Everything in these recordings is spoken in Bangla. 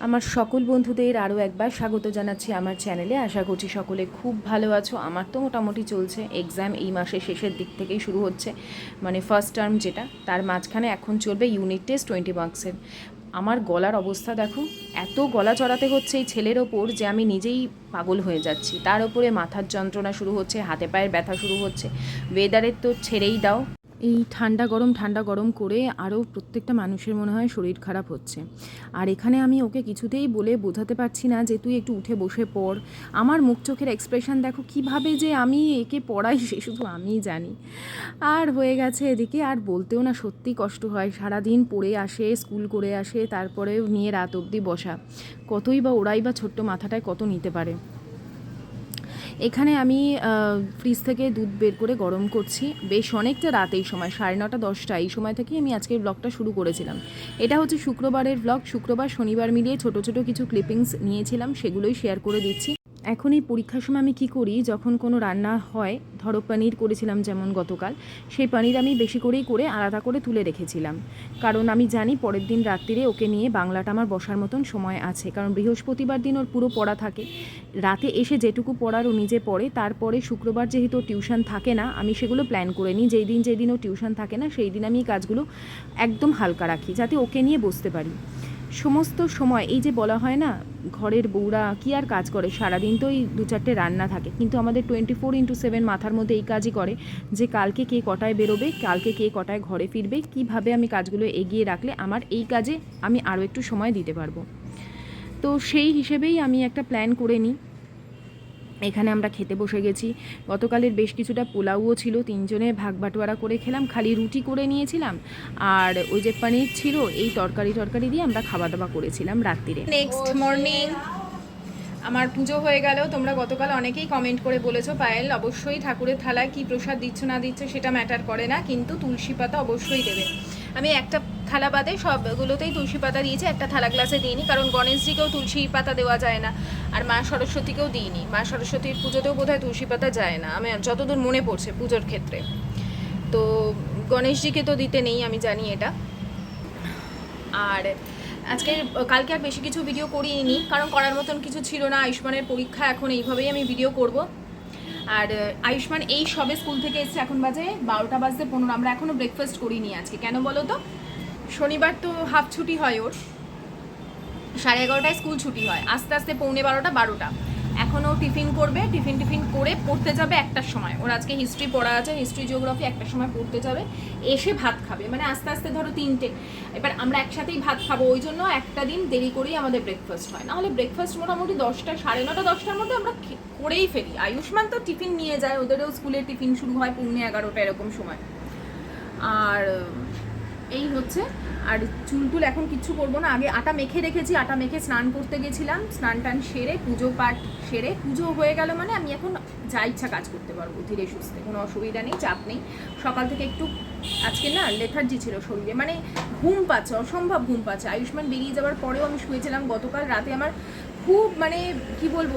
আমার সকল বন্ধুদের আরও একবার স্বাগত জানাচ্ছি আমার চ্যানেলে। আশা করছি সকলে খুব ভালো আছো। আমার তো মোটামুটি চলছে। এক্সাম এই মাসের শেষের দিক থেকেই শুরু হচ্ছে। মানে ফার্স্ট টার্ম যেটা, তার মাঝখানে এখন চলবে ইউনিট টেস্ট টোয়েন্টি মার্কসের আমার গলার অবস্থা দেখো, এত গলা চড়াতে হচ্ছে এই ছেলের ওপর যে আমি নিজেই পাগল হয়ে যাচ্ছি। তার উপরে মাথার যন্ত্রণা শুরু হচ্ছে, হাতে পায়ের ব্যথা শুরু হচ্ছে। ওয়েদারের তো ছেড়েই দাও। এই ঠান্ডা গরম ঠান্ডা গরম করে আরও প্রত্যেকটা মানুষের মনে হয় শরীর খারাপ হচ্ছে। আর এখানে আমি ওকে কিছুতেই বলে বোঝাতে পারছি না যে, তুই একটু উঠে বসে পড়। আমার মুখ চোখের এক্সপ্রেশন দেখো, কীভাবে যে আমি একে পড়াই সে শুধু আমিই জানি। আর হয়ে গেছে এদিকে, আর বলতেও না সত্যি কষ্ট হয়। সারাদিন পড়ে আসে, স্কুল করে আসে, তারপরে নিয়ে রাত অবধি বসা। কতই বা ওরাই বা ছোট্ট মাথাটায় কত নিতে পারে। এখানে আমি ফ্রিজ থেকে দুধ বের করে গরম করছি। বেশ অনেকটা রাত এই সময়, সাড়ে নটা, দশটা, এই সময় থেকেই আমি আজকের ব্লগটা শুরু করেছিলাম। এটা হচ্ছে শুক্রবারের ব্লগ শুক্রবার শনিবার মিলিয়ে ছোট ছোট কিছু ক্লিপিংস নিয়েছিলাম, সেগুলোই শেয়ার করে দিচ্ছি। এখন এই পরীক্ষার সময় আমি কি করি, যখন কোনো রান্না হয়, ধরো পনির করেছিলাম যেমন গতকাল, সেই পনির আমি বেশি করেই করে আলাদা করে তুলে রেখেছিলাম। কারণ আমি জানি পরের দিন রাত্রিরে ওকে নিয়ে বাংলাটা আমার বসার মতন সময় আছে। কারণ বৃহস্পতিবার দিন ওর পুরো পড়া থাকে। রাতে এসে যেটুকু পড়ার ও নিজে পড়ে, তারপরে শুক্রবার যেহেতু টিউশন থাকে না, আমি সেগুলো প্ল্যান করে নিই। যেই দিন যেই দিন ও টিউশন থাকে না, সেই দিন আমি এই কাজগুলো একদম হালকা রাখি, যাতে ওকে নিয়ে বসতে পারি। সমস্ত সময়, এই যে বলা হয় না, ঘরের বউরা কি আর কাজ করে? সারাদিন তো এই দু চারটে রান্না থাকে। কিন্তু আমাদের টোয়েন্টি ফোর ইন্টু সেভেন মাথার মধ্যে এই কাজই করে যে কালকে কে কটায় বেরোবে, কালকে কে কটায় ঘরে ফিরবে, কীভাবে আমি কাজগুলো এগিয়ে রাখলে আমার এই কাজে আমি আরও একটু সময় দিতে পারব। তো সেই হিসেবেই আমি একটা প্ল্যান করে নিই। এখানে আমরা খেতে বসে গেছি। গতকালের বেশ কিছুটা পোলাওও ছিল, তিনজনে ভাগ বাটোয়ারা করে খেলাম, খালি রুটি করে নিয়েছিলাম। আর ওই যে পানির ছিল, এই তরকারি টরকারি দিয়ে আমরা খাওয়া দাওয়া করেছিলাম রাত্রিরে। নেক্সট মর্নিং আমার পুজো হয়ে গেল। তোমরা গতকাল অনেকেই কমেন্ট করে বলেছ, পায়েল, অবশ্যই ঠাকুরের থালায় কি প্রসাদ দিচ্ছ না দিচ্ছ সেটা ম্যাটার করে না, কিন্তু তুলসী পাতা অবশ্যই দেবে। আমি একটা থালা বাদে সবগুলোতেই তুলসী পাতা দিয়েছি, একটা থালা গ্লাসে দিইনি, কারণ গণেশজিকেও তুলসী পাতা দেওয়া যায় না, আর মা সরস্বতীকেও দিইনি। মা সরস্বতীর পুজোতেও বোধহয় তুলসী পাতা যায় না। আমি যতদূর মনে পড়ছে পুজোর ক্ষেত্রে। তো গণেশজিকে তো দিতে নেই, আমি জানি এটা। আর আজকে, কালকে আর বেশি কিছু ভিডিও করিনি, কারণ করার মতন কিছু ছিল না। আয়ুষ্মানের পরীক্ষা এখন এইভাবেই আমি ভিডিও করব। আর, আয়ুষ্মান এই সবে স্কুল থেকে এসেছে, এখন বাজে বারোটা বাজতে পনেরো। আমরা এখনও ব্রেকফাস্ট করিনি আজকে। কেন বলো তো? শনিবার তো হাফ ছুটি হয় ওর। সাড়ে এগারোটায় স্কুল ছুটি হয়। আস্তে আস্তে পৌনে বারোটা বারোটা। এখনও টিফিন করবে টিফিন টিফিন করে পড়তে যাবে একটার সময়। ওর আজকে হিস্ট্রি পড়া আছে হিস্ট্রি জিওগ্রাফি একটার সময় পড়তে যাবে। এসে ভাত খাবে। মানে আস্তে আস্তে ধরো তিনটে। এবার আমরা একসাথেই ভাত খাব। ওই জন্য একটা দিন দেরি করেই আমাদের ব্রেকফাস্ট হয়। নাহলে ব্রেকফাস্ট মোটামুটি দশটা, সাড়ে নটা, দশটার মধ্যে আমরা করেই ফেলি। আয়ুষ্মান তো টিফিন নিয়ে যায়। ওদেরও স্কুলের টিফিন শুরু হয় পৌনে এগারোটা এরকম সময়। আর এই হচ্ছে। আর চুল টুল এখন কিচ্ছু করব না। আগে আটা মেখে রেখেছি, আটা মেখে স্নান করতে গেছিলাম। স্নান টান সেরে, পুজো পাঠ সেরে, পুজো হয়ে গেল মানে আমি এখন যা ইচ্ছা কাজ করতে পারব, ধীরে সুস্থে, কোনো অসুবিধা নেই, চাপ নেই। সকাল থেকে একটু আজকে না লেথার্জি ছিল শরীরে মানে ঘুম পাচ্ছে, অসম্ভব ঘুম পাচ্ছে। আয়ুষ্মান বেরিয়ে যাওয়ার পরেও আমি শুয়েছিলাম। গতকাল রাতে আমার খুব মানে কি বলব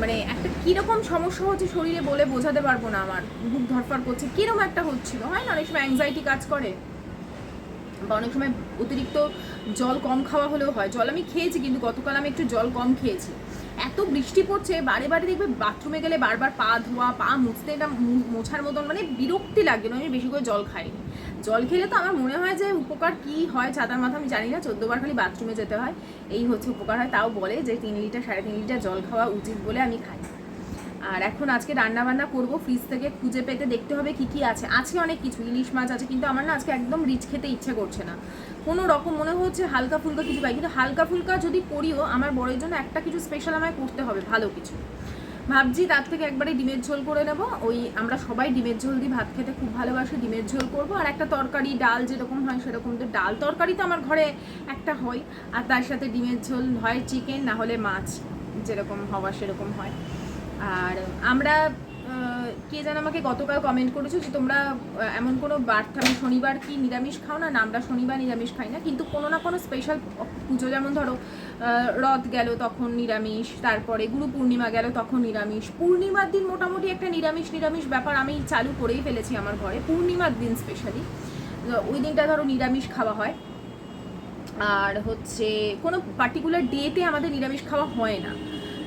মানে একটা কীরকম সমস্যা হচ্ছে শরীরে বলে বোঝাতে পারব না আমার। বুক ধরফর করছে, কীরকম একটা হচ্ছিল, হয় না? অনেক সময় অ্যাংজাইটি কাজ করে। বা অনেক সময় অতিরিক্ত জল কম খাওয়া হলেও হয়। জল আমি খেয়েছি, কিন্তু গতকাল আমি একটু জল কম খেয়েছি। এত বৃষ্টি পড়ছে, বারে বারে দেখবে বাথরুমে গেলে বারবার পা ধোয়া, পা মুছতে এটা মোছার মতন মানে বিরক্তি লাগে না, আমি বেশি করে জল খাইনি। জল খেলে তো আমার মনে হয় যে উপকার কি হয় চাদার মাথা আমি জানি না, চোদ্দবার খালি বাথরুমে যেতে হয়। এই হচ্ছে উপকার হয়, তাও বলে যে তিন লিটার, সাড়ে তিন লিটার জল খাওয়া উচিত বলে আমি খাই। আর এখন আজকে রান্না বান্না করব ফ্রিজ থেকে খুঁজে পেতে দেখতে হবে কি কি আছে। আছে অনেক কিছু, ইলিশ মাছ আছে, কিন্তু আমার না আজকে একদম রিচ খেতে ইচ্ছে করছে না। কোনো রকম মনে হচ্ছে হালকা ফুলকা কিছু পাই, কিন্তু হালকা ফুলকা যদি করিও, আমার বড়ের জন্য একটা কিছু স্পেশাল আমায় করতে হবে, ভালো কিছু। ভাবছি তার থেকে একবারে ডিমের ঝোল করে নেব। ওই আমরা সবাই ডিমের ঝোল দিয়ে ভাত খেতে খুব ভালোবাসি, ডিমের ঝোল করব। আর একটা তরকারি, ডাল যেরকম হয় সেরকম তো ডাল তরকারি তো আমার ঘরে একটা হয়। আর তার সাথে ডিমের ঝোল হয় চিকেন না হলে মাছ যেরকম হওয়া সেরকম হয়। আর আমরা কে যেন আমাকে গতকাল কমেন্ট করেছ যে তোমরা এমন কোনো বার আমি শনিবার কি নিরামিষ খাও না? আমরা শনিবার নিরামিষ খাই না। কিন্তু কোনো না কোনো স্পেশাল পুজো, যেমন ধরো রথ গেল তখন নিরামিষ, তারপরে গুরু পূর্ণিমা গেল তখন নিরামিষ। পূর্ণিমার দিন মোটামুটি একটা নিরামিষ নিরামিষ ব্যাপার আমি চালু করেই ফেলেছি আমার ঘরে। পূর্ণিমার দিন স্পেশালি ওই দিনটা ধরো নিরামিষ খাওয়া হয়। আর হচ্ছে কোনো পার্টিকুলার ডেতে আমাদের নিরামিষ খাওয়া হয় না।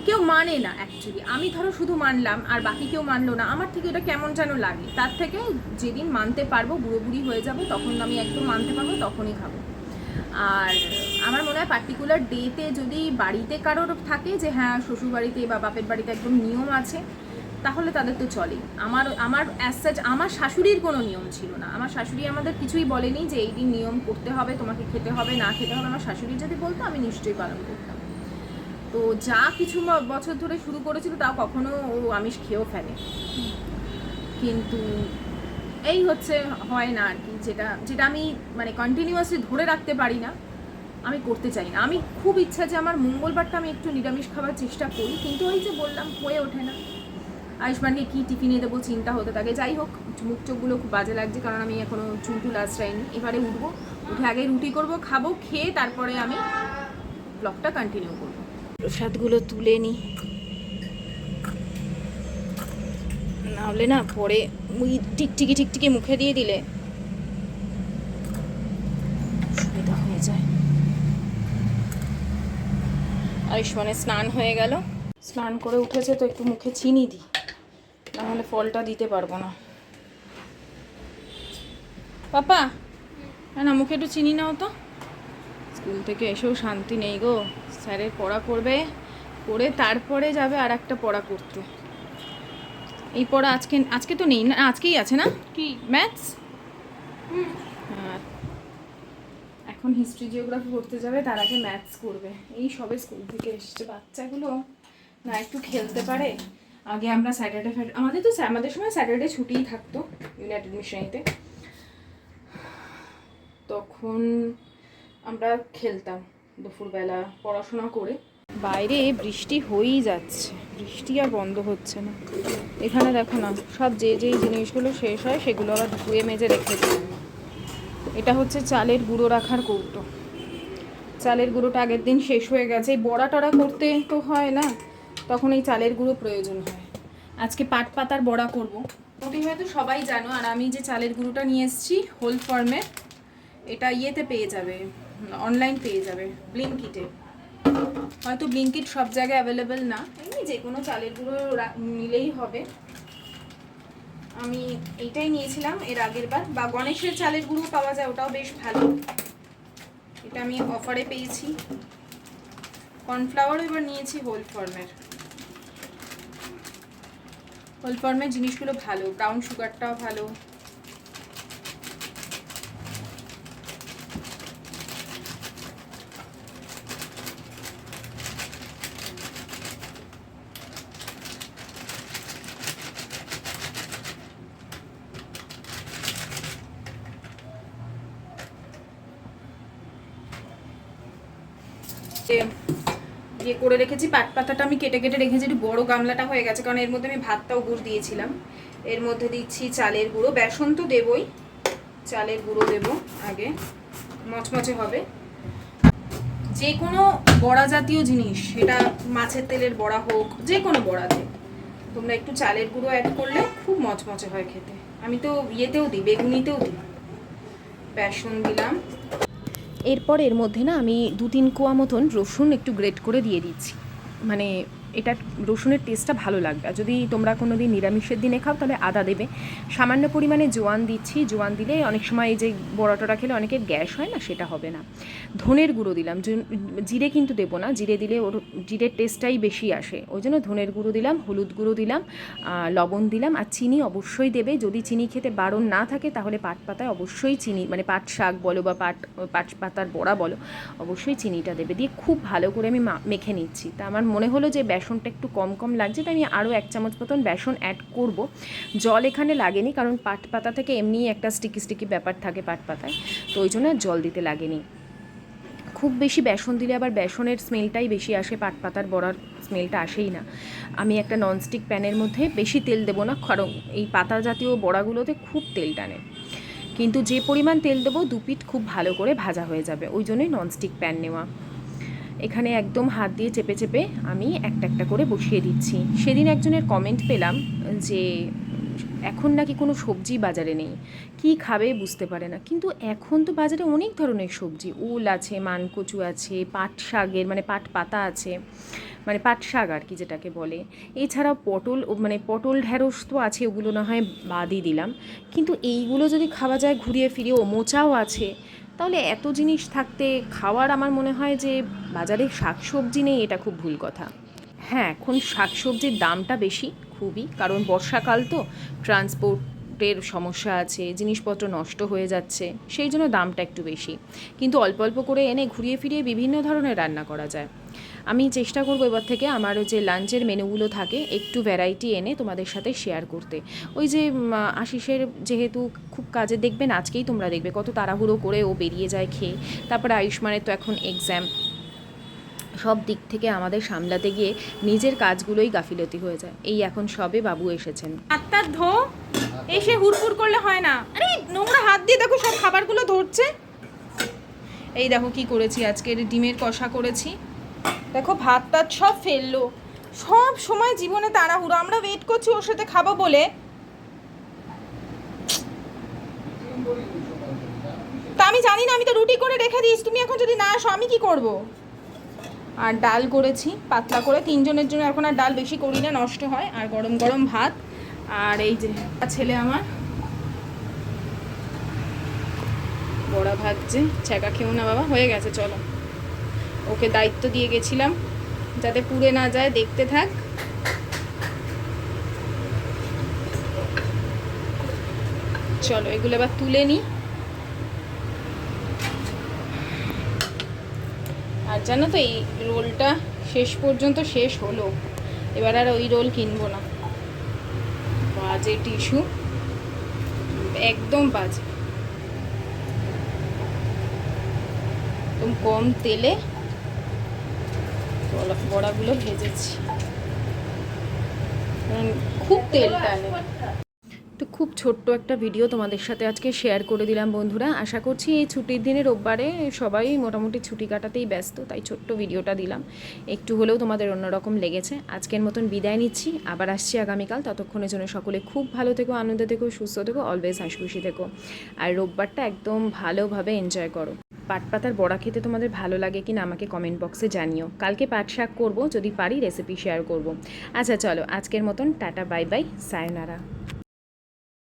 কেউ মানে না অ্যাকচুয়ালি আমি ধরো শুধু মানলাম, আর বাকি কেউ মানলো না, আমার থেকে এটা কেমন যেন লাগে। তার থেকে যেদিন মানতে পারব বুড়ো বুড়ি হয়ে যাব, তখন আমি একদম মানতে পারব, তখনই খাব। আর আমার মনে হয় পার্টিকুলার ডেতে যদি বাড়িতে কারোর থাকে যে হ্যাঁ শ্বশুর বাড়িতে বা বাপের বাড়িতে একদম নিয়ম আছে, তাহলে তাদের তো চলেই। আমার আমার অ্যাজ সাচ আমার শাশুড়ির কোনো নিয়ম ছিল না। আমার শাশুড়ি আমাদের কিছুই বলেনি যে, এই দিন নিয়ম করতে হবে, তোমাকে খেতে হবে, না খেতে হবে। আমার শাশুড়ি যদি বলতো, আমি নিশ্চয়ই পালন করতাম। তো যা কিছু বছর ধরে শুরু করেছিল তা কখনো ও আমিষ খেয়েও ফেলে। কিন্তু এই হচ্ছে, হয় না আর কি, যেটা যেটা আমি মানে কন্টিনিউয়াসলি ধরে রাখতে পারি না, আমি করতে চাই না। আমি খুব ইচ্ছা যে আমার মঙ্গলবারটা আমি একটু নিরামিষ খাবার চেষ্টা করি, কিন্তু ওই যে বললাম, হয়ে ওঠে না। আয়ুষ্মানকে কী টিফিনে দেবো চিন্তা হতে থাকে। যাই হোক, মুখ চোখগুলো খুব বাজে লাগছে, কারণ আমি এখনও চুল টুল আশ্রাইনি। এবারে উঠবো, উঠে আগে রুটি করব, খাব, খেয়ে তারপরে আমি ব্লগটা কন্টিনিউ করব। প্রসাদগুলো তুলে নিই নাহলে না পরে ওই টিকটিকি টিকটিকি মুখে দিয়ে দিলে সুবিধা হয়ে যায়। আয়ুষ্মানের স্নান হয়ে গেল। স্নান করে উঠেছে তো একটু মুখে চিনি দিই। নাহলে ফলটা দিতে পারব না। পাপা না, মুখে একটু চিনি নাও তো। স্কুল থেকে এসেও শান্তি নেই গো। স্যারের পড়া করবে করে তারপরে যাবে আর একটা পড়া করতে। এই পড়া আজকে আজকে তো নেই না আজকেই আছে না? কি? ম্যাথস? এখন হিস্ট্রি জিওগ্রাফি করতে যাবে তার আগে ম্যাথস করবে। এই সবে স্কুল থেকে এসছে বাচ্চাগুলো। না একটু খেলতে পারে। আগে আমরা স্যাটারডে ফ্যাটারডে আমাদের তো আমাদের সময় স্যাটারডে ছুটিই থাকতো ইউনাইটেড মিশনারিতে তখন আমরা খেলতাম। দুপুরবেলা পড়াশোনা করে। বাইরে বৃষ্টি হয়েই যাচ্ছে। বৃষ্টি আর বন্ধ হচ্ছে না। এখানে দেখো না, সব যে যেই জিনিসগুলো শেষ হয় সেগুলো আবার ধুয়ে মেজে রেখে দিই। এটা হচ্ছে চালের গুঁড়ো রাখার কৌটো। চালের গুঁড়োটা আগের দিন শেষ হয়ে গেছে। এই বড়া টড়া করতে তো হয় না, তখন এই চালের গুঁড়ো প্রয়োজন হয়। আজকে পাট পাতার বড়া করব। মোটি হয়তো সবাই জানো, আর আমি যে চালের গুঁড়োটা নিয়ে এসেছি হোল ফর্মে, এটা ইয়েতে পেয়ে যাবে। অনলাইন পেয়ে যাবে ব্লিঙ্কিটে হয়তো ব্লিঙ্কিট সব জায়গায় অ্যাভেলেবেল না এমনি যে কোনো চালের গুঁড়ো নিলেই হবে। আমি এইটাই নিয়েছিলাম, এর আগের বার। বা গণেশের চালের গুঁড়ো পাওয়া যায়, ওটাও বেশ ভালো। এটা আমি অফারে পেয়েছি। কর্নফ্লাওয়ারও এবার নিয়েছি হোল ফর্মের হোল ফর্মের জিনিসগুলো ভালো ব্রাউন সুগারটাও ভালো। যে ইয়ে করে রেখেছি, পাট পাতাটা আমি কেটে কেটে রেখেছি, একটু বড় গামলাটা হয়ে গেছে, কারণ এর মধ্যে আমি ভাতটাও গুড় দিয়েছিলাম। এর মধ্যে দিচ্ছি চালের গুঁড়ো, বেসন তো দেবই, চালের গুঁড়ো দেব আগে, মচমচে হবে। যে কোনো বড়া জাতীয় জিনিস, সেটা মাছের তেলের বড়া হোক যে কোনো বড়াতে, তোমরা একটু চালের গুঁড়ো অ্যাড করলে খুব মচমচে হয় খেতে। আমি তো ইয়েতেও দিই, বেগুনিতেও দিই। বেসন দিলাম। এরপর এর মধ্যে না আমি দু তিন কোয়া মতন রসুন একটু গ্রেট করে দিয়ে দিচ্ছি। মানে এটা রসুনের টেস্টটা ভালো লাগবে। আর যদি তোমরা কোনো দিন নিরামিষের দিনে খাও, তাহলে আদা দেবে। সামান্য পরিমাণে জোয়ান দিচ্ছি। জোয়ান দিলে অনেক সময় এই যে বড়া টড়া খেলে অনেকের গ্যাস হয় না, সেটা হবে না। ধনের গুঁড়ো দিলাম। জিরে কিন্তু দেবো না। জিরে দিলে ওর জিরের টেস্টটাই বেশি আসে। ওই জন্য ধনের গুঁড়ো দিলাম, হলুদ গুঁড়ো দিলাম লবণ দিলাম। আর চিনি অবশ্যই দেবে। যদি চিনি খেতে বারণ না থাকে, তাহলে পাট পাতায় অবশ্যই চিনি মানে পাট শাক বলো বা পাট পাট পাতার বড়া বলো, অবশ্যই চিনিটা দেবে। দিয়ে খুব ভালো করে আমি মেখে নিচ্ছি। তা আমার মনে হলো যে বেসনটা একটু কম কম লাগছে, তাই আমি আরও এক চামচ মতন বেসন অ্যাড করব। জল এখানে লাগেনি, কারণ পাট পাতা থেকে এমনিই একটা স্টিকি স্টিকি ব্যাপার থাকে পাট পাতায়, তো ওই জন্য জল দিতে লাগেনি। খুব বেশি বেসন দিলে আবার বেসনের স্মেলটাই বেশি আসে, পাট পাতার বড়ার স্মেলটা আসেই না। আমি একটা ননস্টিক প্যানের মধ্যে বেশি তেল দেবো না, কারণ এই পাতা জাতীয় বড়াগুলোতে খুব তেল টানে। কিন্তু যে পরিমাণ তেল দেবো, দু পিঠ খুব ভালো করে ভাজা হয়ে যাবে, ওই জন্যই ননস্টিক প্যান নেওয়া। এখানে একদম হাত দিয়ে চেপে চেপে আমি একটা একটা করে বসিয়ে দিচ্ছি। সেদিন একজনের কমেন্ট পেলাম যে, এখন নাকি কোনো সবজি বাজারে নেই। কি খাবে বুঝতে পারে না। কিন্তু এখন তো বাজারে অনেক ধরনের সবজি। উল আছে, মানকচু আছে, পাট শাকের মানে পাট পাতা আছে মানে পাট শাক আর কি যেটাকে বলে। এছাড়াও পটল মানে পটল ঢ্যাঁড়স তো আছে, ওগুলো না হয় বাদই দিলাম। কিন্তু এইগুলো যদি খাওয়া যায়, ঘুরিয়ে ফিরিয়ে, ও মোচাও আছে। তাহলে এত জিনিস থাকতে খাওয়ার আমার মনে হয় যে বাজারে শাকসবজি নেই, এটা খুব ভুল কথা। হ্যাঁ এখন শাকসবজির দামটা বেশি, খুবই, কারণ বর্ষাকাল তো, ট্রান্সপোর্টের সমস্যা আছে, জিনিসপত্র নষ্ট হয়ে যাচ্ছে, সেই জন্য দামটা একটু বেশি। কিন্তু অল্প অল্প করে এনে ঘুরিয়ে ফিরিয়ে বিভিন্ন ধরনের রান্না করা যায়। আমি চেষ্টা করব এবার থেকে আমার যে লাঞ্চের মেনুগুলো থাকে, একটু ভ্যারাইটি এনে তোমাদের সাথে শেয়ার করতে। ওই যে আশিসের যেহেতু খুব কাজে দেখবেন আজকেই তোমরা দেখবে, কত তাড়াহুড়ো করে ও বেরিয়ে যায় খেয়ে। তারপরে আয়ুষ্মানের তো এখন এক্সাম সব দিক থেকে আমাদের সামলাতে গিয়ে নিজের কাজগুলোই গাফিলতি হয়ে যায়। এই এখন সবে বাবু এসেছেন। হাতটা ধো, এসে হুড়হুড় করলে হয় না। আরে, নোংরা হাত দিয়ে দেখো সব খাবারগুলো ধরছে। এই দেখো কি করেছি, আজকের ডিমের কষা করেছি। দেখো ভাত টাত সব ফেলল। সব সময় জীবনে তাড়াহুড়ো। আমরা ওয়েট করছি ওর সাথে খাব বলে। তা আমি জানি না, আমি তো রুটি করে রেখে দিয়েছি। তুমি এখন যদি না আসো, আমি কি করব? আর ডাল করেছি, পাতলা করে। তিনজনের জন্য এখন আর ডাল বেশি করি না, নষ্ট হয়। আর গরম গরম ভাত। আর এই যে ছেলে আমার। বড়া ভাজছে। ছ্যাঁকা খেও না বাবা, হয়ে গেছে, চলো। ওকে দায়িত্ব দিয়ে গেছিলাম। যাতে পুড়ে না যায়, দেখতে থাক। চলো, এগুলো এবার তুলে নিই আর জানো তো, এই রোলটা শেষ পর্যন্ত শেষ হলো। এবার আর ওই রোল কিনবো না। বাজে টিস্যু। একদম বাজে। একদম কম তেলে বড়াগুলো ভেজেছি। খুব তেল টানে। তো খুব ছোট্ট একটা ভিডিও তোমাদের সাথে আজকে শেয়ার করে দিলাম বন্ধুরা। আশা করছি এই ছুটির দিনে রোববারে সবাই মোটামুটি ছুটি কাটাতেই ব্যস্ত, তাই ছোট্ট ভিডিওটা দিলাম। একটু হলেও তোমাদের অন্যরকম লেগেছে। আজকের মতন বিদায় নিচ্ছি, আবার আসছি আগামীকাল। ততক্ষণের জন্য সকলে খুব ভালো থেকো, আনন্দ থেকো, সুস্থ থেকো অলওয়েজ হাসখুশি থেকো। আর রোববারটা একদম ভালোভাবে এনজয় করো। পাট পাতার বড়া খেতে তোমাদের ভালো লাগে কিনা আমাকে কমেন্ট বক্সে জানিও। কালকে পাট শাক করব, যদি পারি রেসিপি শেয়ার করব। আচ্ছা চলো, আজকের মতন টাটা বাই বাই সায়নারা